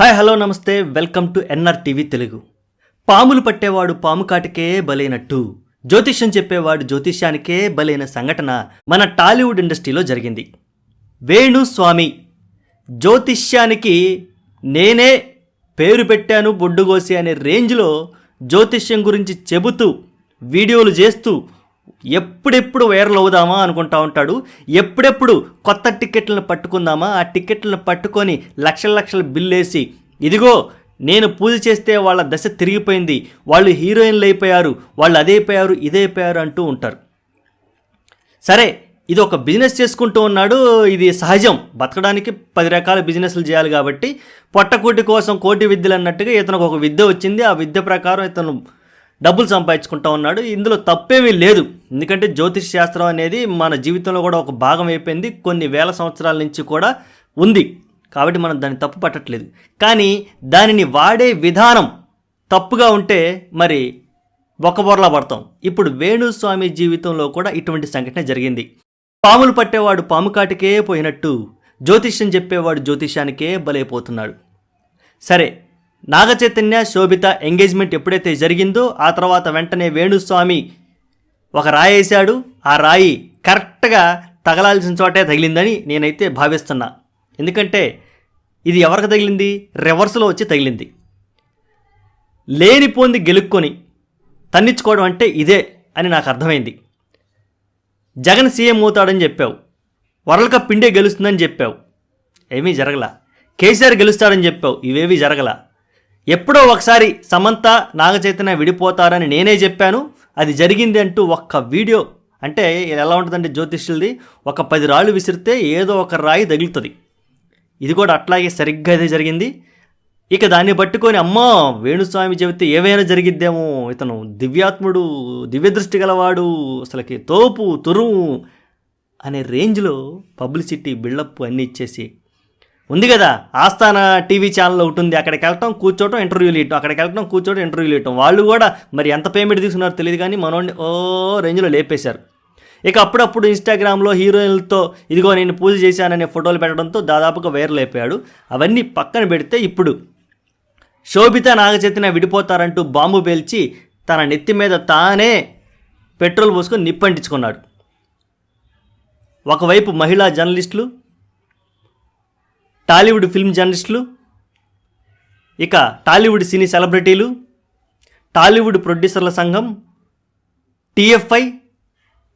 Hi hello నమస్తే. Welcome to N R TV Telugu. పాములు పట్టేవాడు పాము కాటికే బలైనట్టు. జ్యోతిష్యం చెప్పేవాడు జ్యోతిష్యానికే బలైన సంఘటన మన టాలీవుడ్ ఇండస్ట్రీలో జరిగింది. వేణు స్వామి జ్యోతిష్యానికి నేనే పేరు పెట్టాను బొడ్డుగోసి అనే రేంజ్లో జ్యోతిష్యం గురించి చెబుతూ వీడియోలు చేస్తూ ఎప్పుడెప్పుడు వైరల్ అవుదామా అనుకుంటా ఉంటాడు. ఎప్పుడెప్పుడు కొత్త టికెట్లను పట్టుకుందామా? ఆ టికెట్లను పట్టుకొని లక్షల లక్షల బిల్లేసి ఇదిగో నేను పూజ చేస్తే వాళ్ళ దశ తిరిగిపోయింది. వాళ్ళు హీరోయిన్లు అయిపోయారు. వాళ్ళు అదైపోయారు ఇదైపోయారు అంటూ ఉంటారు. సరే ఇది ఒక బిజినెస్ చేసుకుంటూ ఉన్నాడు. ఇది సహజం. బతకడానికి పది రకాల బిజినెస్లు చేయాలి కాబట్టి పొట్టకూటి కోసం కోటి విద్యలు అన్నట్టుగా ఇతనికి ఒక విద్య వచ్చింది. ఆ విద్య ప్రకారం ఇతను డబ్బులు సంపాదించుకుంటా ఉన్నాడు. ఇందులో తప్పేమీ లేదు. ఎందుకంటే జ్యోతిష్ శాస్త్రం అనేది మన జీవితంలో కూడా ఒక భాగం అయిపోయింది. కొన్ని వేల సంవత్సరాల నుంచి కూడా ఉంది. కాబట్టి మనం దాన్ని తప్పు పట్టట్లేదు. కానీ దానిని వాడే విధానం తప్పుగా ఉంటే మరి ఒక బొరలా పడతాం. ఇప్పుడు వేణుస్వామి జీవితంలో కూడా ఇటువంటి సంఘటన జరిగింది. పాములు పట్టేవాడు పాము కాటికే పోయినట్టు. జ్యోతిష్యం చెప్పేవాడు జ్యోతిష్యానికే బలైపోతున్నాడు. సరే నాగచైతన్య శోభిత ఎంగేజ్మెంట్ ఎప్పుడైతే జరిగిందో ఆ తర్వాత వెంటనే వేణుస్వామి ఒక రాయి వేశాడు. ఆ రాయి కరెక్ట్గా తగలాల్సిన చోటే తగిలిందని నేనైతే భావిస్తున్నా. ఎందుకంటే ఇది ఎవరికి తగిలింది? రివర్స్లో వచ్చి తగిలింది. లేనిపోంది గెలుక్కొని తన్నించుకోవడం అంటే ఇదే అని నాకు అర్థమైంది. జగన్ సీఎం అవుతాడని చెప్పావు. వరల్డ్ కప్ ఇండియా గెలుస్తుందని చెప్పావు. ఏమీ జరగల. కేసీఆర్ గెలుస్తాడని చెప్పావు. ఇవేవి జరగలా. ఎప్పుడో ఒకసారి సమంత నాగచైతన్య విడిపోతారని నేనే చెప్పాను. అది జరిగింది అంటూ ఒక్క వీడియో. అంటే ఇది ఎలా ఉంటుందంటే జ్యోతిష్యులది ఒక పది రాళ్ళు విసిరితే ఏదో ఒక రాయి తగులుతుంది. ఇది కూడా అట్లాగే సరిగ్గా అదే జరిగింది. ఇక దాన్ని పట్టుకొని అమ్మా వేణుస్వామి చెబితే ఏవైనా జరిగిద్దేమో. ఇతను దివ్యాత్ముడు దివ్యదృష్టి గలవాడు అసలుకి తోపు తురుము అనే రేంజ్లో పబ్లిసిటీ బిల్డప్ అన్నీ ఇచ్చేసి ఉంది కదా. ఆస్థాన టీవీ ఛానల్ ఒకటి ఉంది. అక్కడికి వెళ్ళటం కూర్చోవటం ఇంటర్వ్యూలు ఇవ్వటం. అక్కడికి వెళ్ళటం కూర్చోవటం ఇంటర్వ్యూలు ఇవ్వటం. వాళ్ళు కూడా మరి ఎంత పేమెంట్ తీసుకున్నారో తెలియదు కానీ మనోడిని ఓ రేంజ్లో లేపేశారు. ఇక అప్పుడప్పుడు ఇన్స్టాగ్రామ్లో హీరోయిన్లతో ఇదిగో నేను పూజ చేశాననే ఫోటోలు పెట్టడంతో దాదాపుగా వైరల్ అయిపోయాడు. అవన్నీ పక్కన పెడితే ఇప్పుడు శోభిత నాగచైతన్య విడిపోతారంటూ బాంబు పేల్చి తన నెత్తి మీద తానే పెట్రోల్ పోసుకొని నిప్పంటించుకున్నాడు. ఒకవైపు మహిళా జర్నలిస్టులు టాలీవుడ్ ఫిల్మ్ జర్నలిస్టులు ఇక టాలీవుడ్ సినీ సెలబ్రిటీలు టాలీవుడ్ ప్రొడ్యూసర్ల సంఘం టీఎఫ్ఐ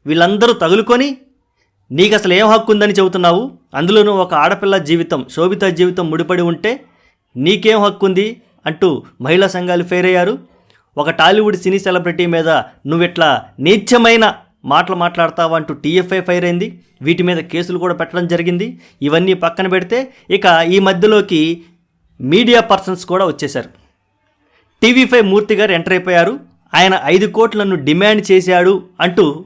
వీళ్ళందరూ తగులుకొని నీకు అసలు ఏం హక్కు ఉందని చెబుతున్నావు? అందులోనూ ఒక ఆడపిల్ల జీవితం శోభిత జీవితం ముడిపడి ఉంటే నీకేం హక్కు ఉంది అంటూ మహిళా సంఘాలు ఫెయిర్ అయ్యారు ఒక టాలీవుడ్ సినీ సెలబ్రిటీ మీద నువ్విట్లా నీచమైన మాటలు మాట్లాడతావా అంటూ టీఎఫ్ఐ ఫైర్ అయింది. వీటి మీద కేసులు కూడా పెట్టడం జరిగింది. ఇవన్నీ పక్కన పెడితే ఇక ఈ మధ్యలోకి మీడియా పర్సన్స్ కూడా వచ్చేశారు. టీవీ ఫైవ్ మూర్తి గారు ఎంటర్ అయిపోయారు. ఆయన ఐదు కోట్లను డిమాండ్ చేశాడు అంటూ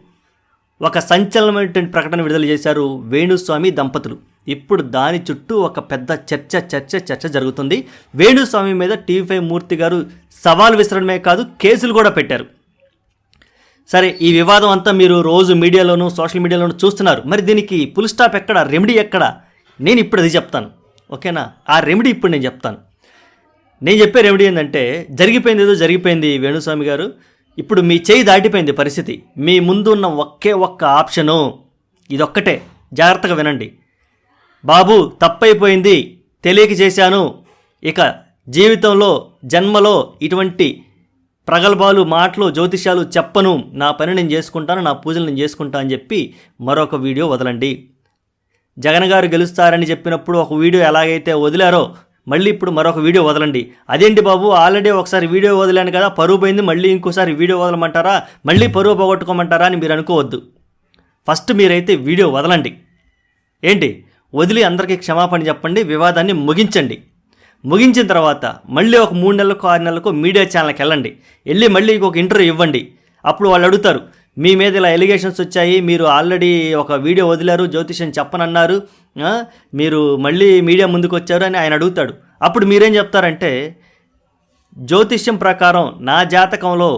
ఒక సంచలనమైనటువంటి ప్రకటన విడుదల చేశారు వేణుస్వామి దంపతులు. ఇప్పుడు దాని చుట్టూ ఒక పెద్ద చర్చ చర్చ చర్చ జరుగుతుంది. వేణుస్వామి మీద టీవీ ఫైవ్ మూర్తి గారు సవాల్ విసరడమే కాదు కేసులు కూడా పెట్టారు. సరే ఈ వివాదం అంతా మీరు రోజు మీడియాలోను సోషల్ మీడియాలోను చూస్తున్నారు. మరి దీనికి పుల్ స్టాప్ ఎక్కడ? రెమెడీ ఎక్కడ? నేను ఇప్పుడు అది చెప్తాను. ఓకేనా? ఆ రెమెడీ ఇప్పుడు నేను చెప్తాను. నేను చెప్పే రెమెడీ ఏంటంటే జరిగిపోయింది ఏదో జరిగిపోయింది వేణుస్వామి గారు. ఇప్పుడు మీ చేయి దాటిపోయింది పరిస్థితి. మీ ముందు ఉన్న ఒకే ఒక్క ఆప్షను ఇదొక్కటే. జాగ్రత్తగా వినండి. బాబు తప్పైపోయింది. తెలియక చేశాను. ఇక జీవితంలో జన్మలో ఇటువంటి ప్రగల్భాలు మాటలు జ్యోతిష్యాలు చెప్పను. నా పని నేను చేసుకుంటాను నా పూజలు నేను చేసుకుంటా అని చెప్పి మరొక వీడియో వదలండి. జగన్ గారు గెలుస్తారని చెప్పినప్పుడు ఒక వీడియో ఎలాగైతే వదిలారో మళ్ళీ ఇప్పుడు మరొక వీడియో వదలండి. అదేంటి బాబు? ఆల్రెడీ ఒకసారి వీడియో వదిలాను కదా పరువు పోయింది మళ్ళీ ఇంకోసారి వీడియో వదలమంటారా? మళ్ళీ పరువు పోగొట్టుకోమంటారా అని మీరు అనుకోవద్దు. ఫస్ట్ మీరైతే వీడియో వదలండి. ఏంటి? వదిలి అందరికీ క్షమాపణ చెప్పండి వివాదాన్ని ముగించండి. ముగించిన తర్వాత మళ్ళీ ఒక మూడు నెలలకు ఆరు నెలలకు మీడియా ఛానల్కి వెళ్ళండి. వెళ్ళి మళ్ళీ ఒక ఇంటర్వ్యూ ఇవ్వండి. అప్పుడు వాళ్ళు అడుగుతారు మీ మీద ఇలా ఎలిగేషన్స్ వచ్చాయి మీరు ఆల్రెడీ ఒక వీడియో వదిలారు జ్యోతిష్యం చెప్పనన్నారు మీరు మళ్ళీ మీడియా ముందుకు వచ్చారు అని ఆయన అడుగుతాడు. అప్పుడు మీరేం చెప్తారంటే జ్యోతిష్యం ప్రకారం నా జాతకంలో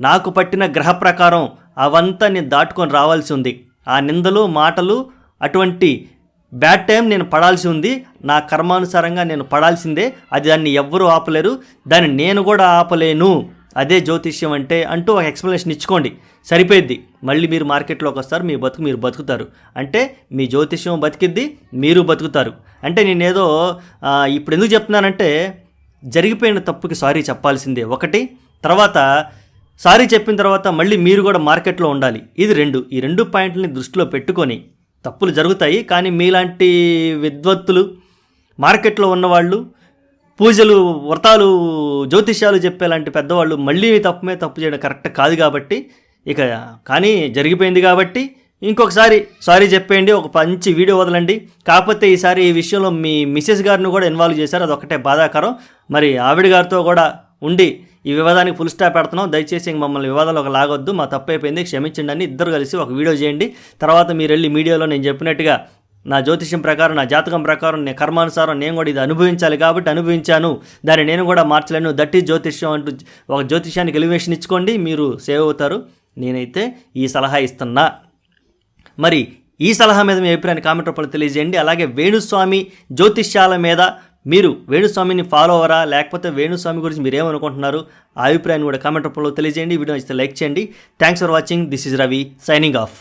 నాకు పట్టిన గ్రహ ప్రకారం అవంతా నేను దాటుకొని రావాల్సి ఉంది. ఆ నిందలు మాటలు అటువంటి బ్యాడ్ టైం నేను పడాల్సి ఉంది. నా కర్మానుసారంగా నేను పడాల్సిందే. అది దాన్ని ఎవ్వరూ ఆపలేరు. దాన్ని నేను కూడా ఆపలేను. అదే జ్యోతిష్యం అంటే అంటూ ఒక ఎక్స్ప్లెనేషన్ ఇచ్చుకోండి. సరిపోయిద్ది. మళ్ళీ మీరు మార్కెట్లోకి వస్తారు. మీ బతుకు మీరు బతుకుతారు. అంటే మీ జ్యోతిష్యం బతికిద్ది మీరు బతుకుతారు. అంటే నేనేదో ఇప్పుడు ఎందుకు చెప్తున్నానంటే జరిగిపోయిన తప్పుకి సారీ చెప్పాల్సిందే ఒకటి. తర్వాత సారీ చెప్పిన తర్వాత మళ్ళీ మీరు కూడా మార్కెట్లో ఉండాలి. ఇది రెండు. ఈ రెండు పాయింట్లని దృష్టిలో పెట్టుకొని తప్పులు జరుగుతాయి కానీ మీలాంటి విద్వత్తులు మార్కెట్లో ఉన్నవాళ్ళు పూజలు వ్రతాలు జ్యోతిష్యాలు చెప్పేలాంటి పెద్దవాళ్ళు మళ్ళీ తప్పు తప్పు చేయడం కరెక్ట్ కాదు కాబట్టి ఇక కానీ జరిగిపోయింది కాబట్టి ఇంకొకసారి సారీ చెప్పేయండి ఒక మంచి వీడియో వదలండి. కాకపోతే ఈసారి ఈ విషయంలో మీ మిస్సెస్ గారిని కూడా ఇన్వాల్వ్ చేశారు అదొకటే బాధాకరం. మరి ఆవిడ గారితో కూడా ఉండి ఈ వివాదానికి ఫుల్ స్టాప్ పెడుతున్నాం. దయచేసి ఇంక మమ్మల్ని వివాదాలు ఒక లాగొద్దు. మా తప్పు అయిపోయింది క్షమించండి అని ఇద్దరు కలిసి ఒక వీడియో చేయండి. తర్వాత మీరు వెళ్ళి మీడియాలో నేను చెప్పినట్టుగా నా జ్యోతిష్యం ప్రకారం నా జాతకం ప్రకారం నేను కర్మానుసారం నేను కూడా ఇది అనుభవించాలి కాబట్టి అనుభవించాను. దాన్ని నేను కూడా మార్చలేను. దట్ ఈజ్ జ్యోతిష్యం అంటూ ఒక జ్యోతిష్యానికి ఎలివేషన్ ఇచ్చుకోండి. మీరు సేవ్ అవుతారు. నేనైతే ఈ సలహా ఇస్తున్నా. మరి ఈ సలహా మీద మీ అభిప్రాయాన్ని కామెంట్ రూపంలో తెలియజేయండి. అలాగే వేణుస్వామి జ్యోతిష్యాల మీద మీరు వేణుస్వామిని ఫాలో అవరా లేకపోతే వేణుస్వామి గురించి మీరు ఏమనుకుంటున్నారు ఆ అభిప్రాయాన్ని కూడా కామెంట్ రూపంలో తెలియజేయండి. వీడియో నచ్చితే లైక్ చేయండి. Thanks for watching this is Ravi signing off